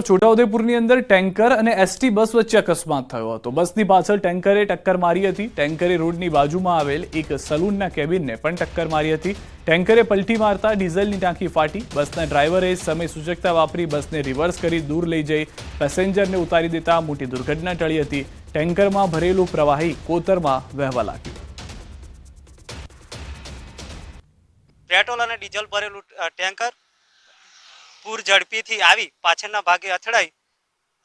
છોટાઉદેપુરની અંદર ટેન્કર અને ST bus વચ્ચે અકસ્માત થયો હતો. બસની પાછળ ટેન્કરે ટક્કર મારી હતી. ટેન્કરે રોડની બાજુમાં આવેલ એક સલૂનના કેબિનને પણ ટક્કર મારી હતી. ટેન્કરે પલટી મારતા ડીઝલની ટાંકી ફાટી. બસના ડ્રાઈવરે સમય સૂચકતા વાપરી બસને રિવર્સ કરી દૂર લઈ જઈ પેસેન્જરને ઉતારી દેતા મોટી દુર્ઘટના ટળી હતી. ટેન્કરમાં ભરેલું પ્રવાહી કોતરમાં વહેવા લાગ્યું. પેટ્રોલ અને ડીઝલ ભરેલું ટેન્કર પૂર ઝડપીથી આવી પાછળના ભાગે અથડાઈ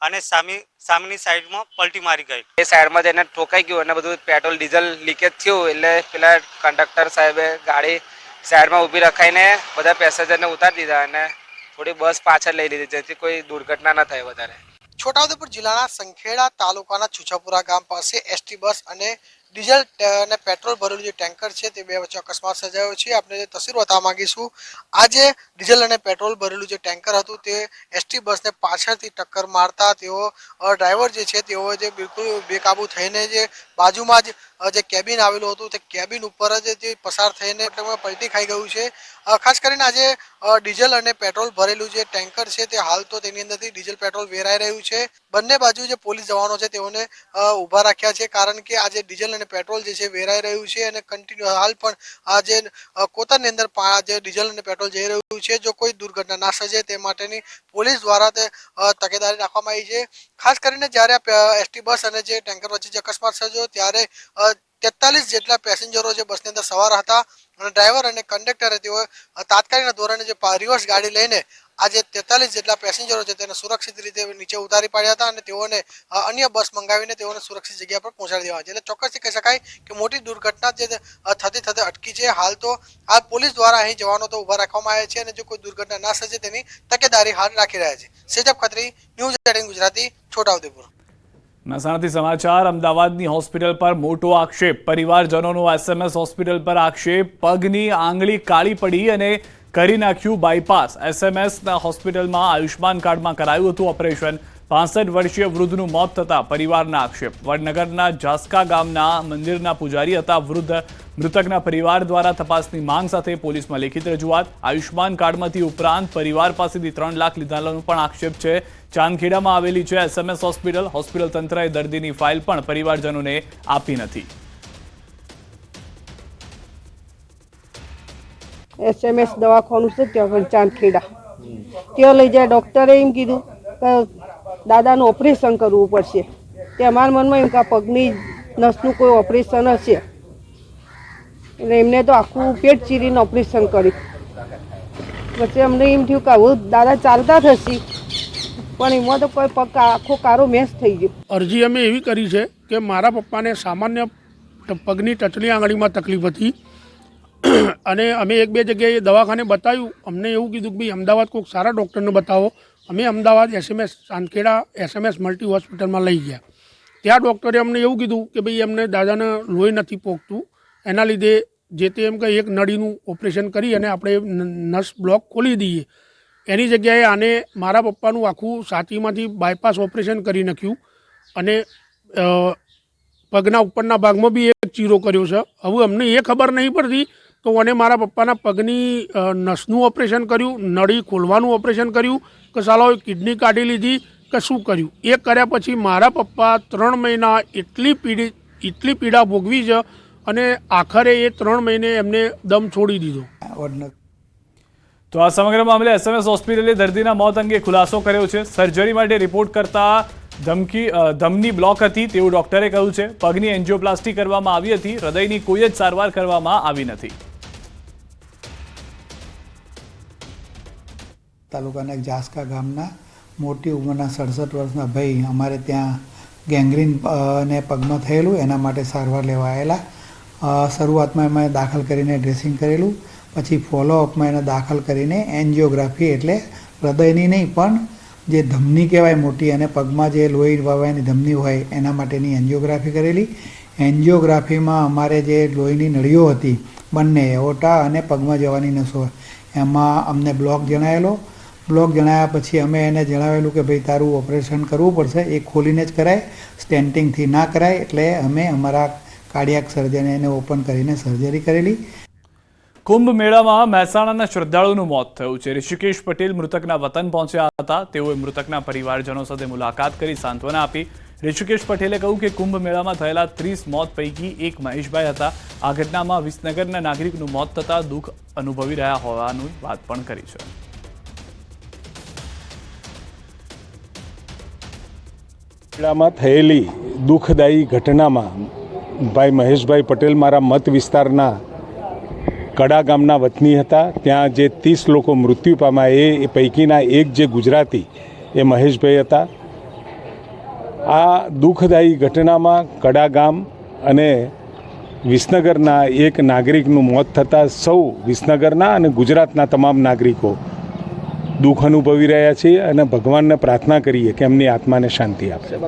અને સામે સામેની સાઈડમાં પલટી મારી ગઈ. એ સાઈડમાં જઈને ઠોકાઈ ગયું અને બધું પેટ્રોલ ડીઝલ લીકેજ થયું એટલે પેલા કંડક્ટર સાહેબે ગાડી સાઈડમાં ઊભી રખાઈને બધા પેસેન્જરને ઉતારી દીધા અને થોડી બસ પાછળ લઈ લીધી જેથી કોઈ દુર્ઘટના ન થાય વધારે. છોટાઉદેપુર જિલ્લાના સંખેડા તાલુકાના છુછાપુરા ગામ પાસે એસટી બસ અને ડીઝલ અને પેટ્રોલ ભરેલું જે ટેન્કર છે તે બે વચ્ચે અકસ્માત સર્જાયો છે. આપણે તસવીર બતાવવા માંગીશું આ જે ડીઝલ અને પેટ્રોલ ભરેલું જે ટેન્કર હતું તે એસટી બસને પાછળથી ટક્કર મારતા તેઓ ડ્રાઈવર જે છે તેઓ જે બિલકુલ બેકાબુ થઈને જે બાજુમાં જ જે કેબિન આવેલું હતું તે કેબિન ઉપર જ જે પસાર થઈને પલટી ખાઈ ગયું છે. ખાસ કરીને આજે ડીઝલ અને પેટ્રોલ ભરેલું જે ટેન્કર છે તે હાલ તો તેની અંદરથી ડીઝલ પેટ્રોલ વેરાઈ રહ્યું છે. બંને બાજુ જે પોલીસ જવાનો છે તેઓને ઊભા રાખ્યા છે કારણ કે આજે ડીઝલ અને પેટ્રોલ જે છે વેરાઈ રહ્યું છે અને કન્ટિન્યુ હાલ પણ આ જે કોતરની અંદર જે ડીઝલ અને પેટ્રોલ જઈ રહ્યું છે, જો કોઈ દુર્ઘટના ના સર્જે તે માટેની પોલીસ દ્વારા તે તકેદારી રાખવામાં આવી છે. ખાસ કરીને જ્યારે એસટી બસ અને જે ટેન્કર વચ્ચે જે અકસ્માત સર્જ્યો ત્યારે તેતાલીસ જેટલા પેસેન્જરો જે બસની અંદર સવાર હતા અને ડ્રાઈવર અને કંડક્ટરે તેઓ તાત્કાલિક ધોરણે જે રિવર્સ ગાડી લઈને આજે તેતાલીસ જેટલા પેસેન્જરો છે તેને સુરક્ષિત રીતે નીચે ઉતારી પાડ્યા હતા અને તેઓને અન્ય બસ મંગાવીને તેઓને સુરક્ષિત જગ્યા પર પહોંચાડી દેવા છે એટલે ચોક્કસથી કહી શકાય કે મોટી દુર્ઘટના જે થતી થતી અટકી છે. હાલ તો, હાલ પોલીસ દ્વારા અહીં જવાનો તો ઊભા રાખવામાં આવ્યા છે અને જો કોઈ દુર્ઘટના ના સર્જે તેની તકેદારી હાલ રાખી રહ્યા છે. Sejab Khatri, news eighteen Gujarati, Chhota Udepur. મહેસાણાથી સમાચાર, અમદાવાદની હોસ્પિટલ પર મોટો આક્ષેપ. પરિવારજનોનો એસએમએસ હોસ્પિટલ પર આક્ષેપ. પગની આંગળી કાળી પડી અને કરી નાખ્યું બાયપાસ એસએમએસના હોસ્પિટલમાં આયુષ્માન કાર્ડમાં કરાયું હતું ઓપરેશન. પાસઠ વર્ષીય વૃદ્ધનું મોત થતા પરિવારના આક્ષેપ. વડનગરના જાસકા ગામના મંદિરના પૂજારી હતા વૃદ્ધ. મૃતકના પરિવાર દ્વારા તપાસની માંગ સાથે પોલીસમાં લેખિત રજૂઆત. આયુષ્માન કાર્ડમાંથી ઉપરાંત પરિવાર પાસેથી ત્રણ લાખ લીધાનો પણ આક્ષેપ છે. ચાંદખેડામાં આવેલી છે એસએમએસ હોસ્પિટલ. હોસ્પિટલ તંત્રએ દર્દીની ફાઇલ પણ પરિવારજનોને આપી નથી. એસએમએસ દવાખાનું છે, ત્યાં આગળ ચાંદખેડા. ત્યાં લઈ જાય, ડૉક્ટરે એમ કીધું કે દાદાનું ઓપરેશન કરવું પડશે. ત્યાં અમારા મનમાં એમ કે પગની નસનું કોઈ ઓપરેશન હશે. એટલે એમને તો આખું પેટ ચીરીને ઓપરેશન કર્યું. પછી અમને એમ થયું કે આવું દાદા ચાલતા થશે, પણ એમાં તો કોઈ પગ આખો કારો મેસ થઈ ગયો. અરજી અમે એવી કરી છે કે મારા પપ્પાને સામાન્ય પગની ટચલી આંગળીમાં તકલીફ હતી. અને અમે એક બે જગ્યાએ દવાખાને બતાવ્યું. અમને એવું કીધું કે ભાઈ, અમદાવાદ કોઈક સારા ડૉક્ટરને બતાવો. અમે Ahmedabad SMS Chandkheda SMS multi હોસ્પિટલમાં લઈ ગયા. ત્યાં ડૉક્ટરે અમને એવું કીધું કે ભાઈ, એમને દાદાને લોહી નથી પોગતું એના લીધે જે તે એમ કે એક નળીનું ઓપરેશન કરી અને આપણે નસ બ્લોક ખોલી દઈએ. એની જગ્યાએ આને મારા પપ્પાનું આખું સાતીમાંથી બાયપાસ ઓપરેશન કરી નાખ્યું. અને પગના ઉપરના ભાગમાં બી એક ચીરો કર્યો છે. હવે અમને એ ખબર નહીં પડતી તો મને મારા પપ્પાના પગની નસનું ઓપરેશન કર્યું નળી ખોલવાનું ઓપરેશન કર્યું કે સાલો કિડની કાઢી લીધી કે શું કર્યું? એ કર્યા પછી મારા પપ્પા ત્રણ મહિના એટલી પીડી એટલી પીડા ભોગવી છે અને આખરે એ ત્રણ મહિને એમને દમ છોડી દીધો. તો આ સમગ્ર મામલે એસએમએસ હોસ્પિટલે દર્દીના મોત અંગે ખુલાસો કર્યો છે. સર્જરી માટે રિપોર્ટ કરતા ધમકી ધમની બ્લોક હતી તેવું ડોક્ટરે કહ્યું છે. પગની એન્જિયોપ્લાસ્ટી કરવામાં આવી હતી. હૃદયની કોઈ જ સારવાર કરવામાં આવી નથી. તાલુકાના જાસકા ગામના મોટી ઉંમરના સડસઠ વર્ષના ભાઈ અમારે ત્યાં ગેંગ્રીન ને પગમાં થયેલું, એના માટે સારવાર લેવા આવેલા. શરૂઆતમાં એમાં દાખલ કરીને ડ્રેસિંગ કરેલું, પછી ફોલોઅપમાં એને દાખલ કરીને એન્જિયોગ્રાફી એટલે હૃદયની નહીં, પણ જે ધમની કહેવાય મોટી અને પગમાં જે લોહી વાવવાની ધમની હોય, એના માટેની એન્જિયોગ્રાફી કરેલી. એન્જિયોગ્રાફીમાં અમારે જે લોહીની નળીઓ હતી, બંને એઓટા અને પગમાં જવાની નસો, એમાં અમને બ્લોક જણાયેલો. બ્લોક જણાવ્યા પછી અમે એને જણાવેલું કે ભાઈ, તારું ઓપરેશન કરવું પડશે. એ ખોલીને જ કરાય. સ્ટેન્ટિંગથી ના કરાય એટલે અમે અમારા કાર્ડિયાક સર્જને એને ઓપન કરીને સર્જરી કરેલી. કુંભ મેળામાં મહેસાણાના શ્રદ્ધાળુનું મોત થયું છે. ઋષિકેશ પટેલ મૃતકના વતન પહોંચ્યા હતા. તેઓએ મૃતકના પરિવારજનો સાથે મુલાકાત કરી સાંત્વના આપી. ઋષિકેશ પટેલે કહ્યું કે કુંભ મેળામાં થયેલા ત્રીસ મોત પૈકી એક મહેશભાઈ હતા. આ ઘટનામાં વિસનગરના નાગરિકનું મોત થતાં દુઃખ અનુભવી રહ્યા હોવાની વાત પણ કરી છે. મેળામાં થયેલી દુઃખદાયી ઘટનામાં ભાઈ મહેશભાઈ પટેલ મારા મત વિસ્તારના કડા ગામના વતની હતા. ત્યાં જે ત્રીસ લોકો મૃત્યુ પામ્યા એ પૈકીના એક જે ગુજરાતી, એ મહેશભાઈ હતા. આ દુઃખદાયી ઘટનામાં કડા ગામ અને વિસનગરના એક નાગરિકનું મોત થતાં સૌ વિસનગરના અને ગુજરાતના તમામ નાગરિકો દુઃખ અનુભવી રહ્યા છીએ અને ભગવાનને પ્રાર્થના કરીએ કે એમની આત્માને શાંતિ આપે.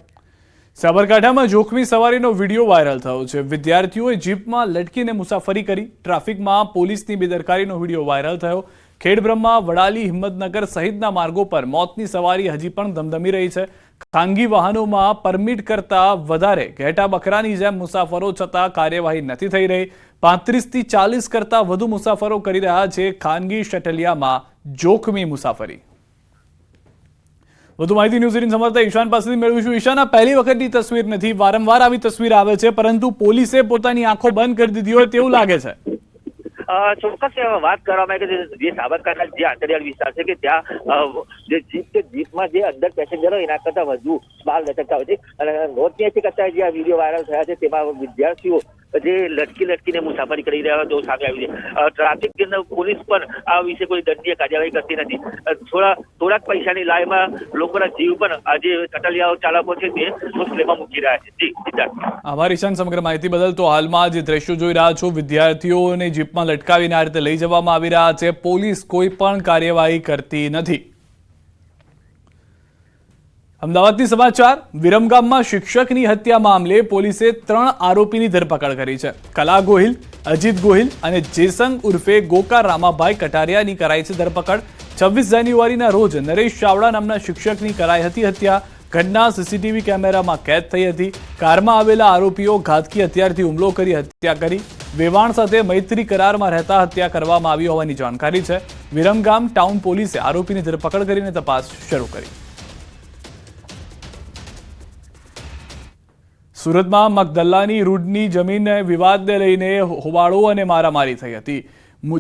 સાબરકાંઠામાં જોખમી સવારીનો વીડિયો વાયરલ થયો છે. વિદ્યાર્થીઓએ જીપમાં લટકીને મુસાફરી કરી. ટ્રાફિકમાં પોલીસની બેદરકારીનો વીડિયો વાયરલ થયો. ખેડબ્રહ્મા, વડાલી, હિંમતનગર સહિતના માર્ગો પર મોતની સવારી હજી પણ ધમધમી રહી છે. ખાનગી વાહનોમાં પરમિટ કરતા વધારે ઘેટા બકરાની જેમ મુસાફરો છતાં કાર્યવાહી નથી થઈ રહી. પાંત્રીસથી ચાલીસ કરતા વધુ મુસાફરો કરી રહ્યા છે ખાનગી શટલિયામાં જોખમી મુસાફરી. વધુ માહિતી ન્યૂઝ એટીન સમર્થક ઈશાન પાસેથી મેળવીશું. ઈશાન આ પહેલી વખતની તસવીર નથી, વારંવાર આવી તસવીર આવે છે, પરંતુ પોલીસે પોતાની આંખો બંધ કરી દીધી હોય તેવું લાગે છે. ચોક્કસ વાત કરવામાં આવે કે જે- સાબરકાંઠા જે આંતરિયાળ વિસ્તાર છે કે ત્યાં જે જીપ કે જીપમાં જે અંદર પેસેન્જરો એના કરતા વધુ માલ લટકતા હોય છે. અને નોંધનીય છે કે અત્યારે જે આ વીડિયો વાયરલ થયા છે તેમાં વિદ્યાર્થીઓ જે લટકી લટકીને મુસાફરી કરી રહ્યા હોય તેવું સામે આવી છે. ટ્રાફિક પોલીસ પણ આ વિશે કોઈ દંડનીય કાર્યવાહી કરતી નથી. થોડા, થોડાક પૈસાની લાયમાં લોકોના જીવ પણ, આ જે કટલિયાઓ ચાલકો છે તે મુશ્કેલીમાં મૂકી રહ્યા છે. જી, સિદ્ધાર્થ. આભાર ઈશાન સમગ્ર માહિતી બદલ. તો હાલમાં જે દ્રશ્યો જોઈ રહ્યા છો, વિદ્યાર્થીઓને જીપમાં લટકાવીને આ રીતે લઈ જવામાં આવી રહ્યા છે. પોલીસ કોઈ પણ કાર્યવાહી કરતી નથી. અમદાવાદથી સમાચાર વિરમગામમાં શિક્ષકની હત્યા મામલે પોલીસે ત્રણ આરોપીની ધરપકડ કરી છે. કલા ગોહિલ, અજીત ગોહિલ અને જેસંગ ઉર્ફે ગોકા રામાભાઈ કટારિયાની કરાઈ છે ધરપકડ. છવ્વીસ જાન્યુઆરીના રોજ નરેશ ચાવડા નામના શિક્ષકની કરાઈ હતી હત્યા. ઘટના સીસીટીવી કેમેરામાં કેદ થઈ હતી. કારમાં આવેલા આરોપીઓ ઘાતકી હથિયારથી હુમલો કરી હત્યા કરી. વેવાણ સાથે મૈત્રી કરારમાં રહેતા હત્યા કરવામાં આવી હોવાની જાણકારી છે. વિરમગામ ટાઉન પોલીસે આરોપીની ધરપકડ કરીને તપાસ શરૂ કરી. સુરતમાં મગદલ્લાની રૂડની જમીન વિવાદને લઈને હોબાળો અને મારામારી થઈ હતી.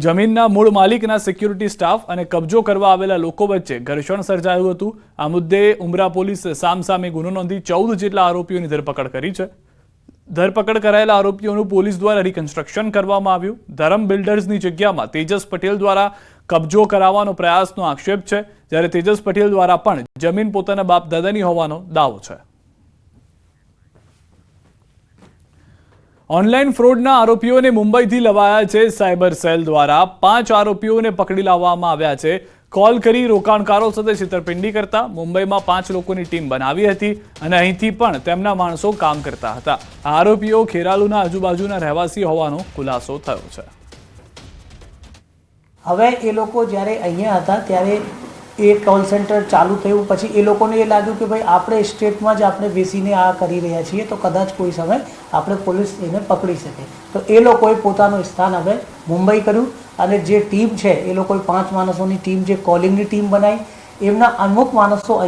જમીનના મૂળ માલિકના સિક્યુરિટી સ્ટાફ અને કબજો કરવા આવેલા લોકો વચ્ચે ઘર્ષણ સર્જાયું હતું. આ મુદ્દે ઉમરા પોલીસ સામસામે ગુનો નોંધી ચૌદ જેટલા આરોપીઓની ધરપકડ કરી છે. ધરપકડ કરાયેલા આરોપીઓનું પોલીસ દ્વારા રિકન્સ્ટ્રક્શન કરવામાં આવ્યું. ધરમ બિલ્ડર્સની જગ્યામાં તેજસ પટેલ દ્વારા કબજો કરાવવાનો પ્રયાસનો આક્ષેપ છે, જ્યારે તેજસ પટેલ દ્વારા પણ જમીન પોતાના બાપ દાદાની હોવાનો દાવો છે. ઓનલાઈન ફ્રોડના આરોપીઓને મુંબઈથી લવાયા છે સાયબર સેલ દ્વારા. પાંચ આરોપીઓને પકડી લાવવામાં આવ્યા છે. કોલ કરી રોકાણકારો સાથે છેતરપિંડી કરતા મુંબઈમાં પાંચ લોકોની ટીમ બનાવી હતી અને અહીંથી પણ તેમના માણસો કામ કરતા હતા. આરોપીઓ ખેરાલુના આજુબાજુના રહેવાસી હોવાનો ખુલાસો થયો છે. હવે એ લોકો જ્યારે અહીંયા હતા ત્યારે એ કોલ સેન્ટર ચાલુ થયું, પછી એ લોકોને એ લાગ્યું કે ભાઈ, આપણે સ્ટેટમાં જ આપણે બેસીને આ કરી રહ્યા છીએ, તો કદાચ કોઈ સમય આપણે પોલીસ એને પકડી શકે. તો એ લોકોએ પોતાનું સ્થાન હવે મુંબઈ કર્યું અને જે ટીમ છે, એ લોકોએ પાંચ માણસોની ટીમ જે કોલિંગની ટીમ બનાવી, એમના અમુક માણસો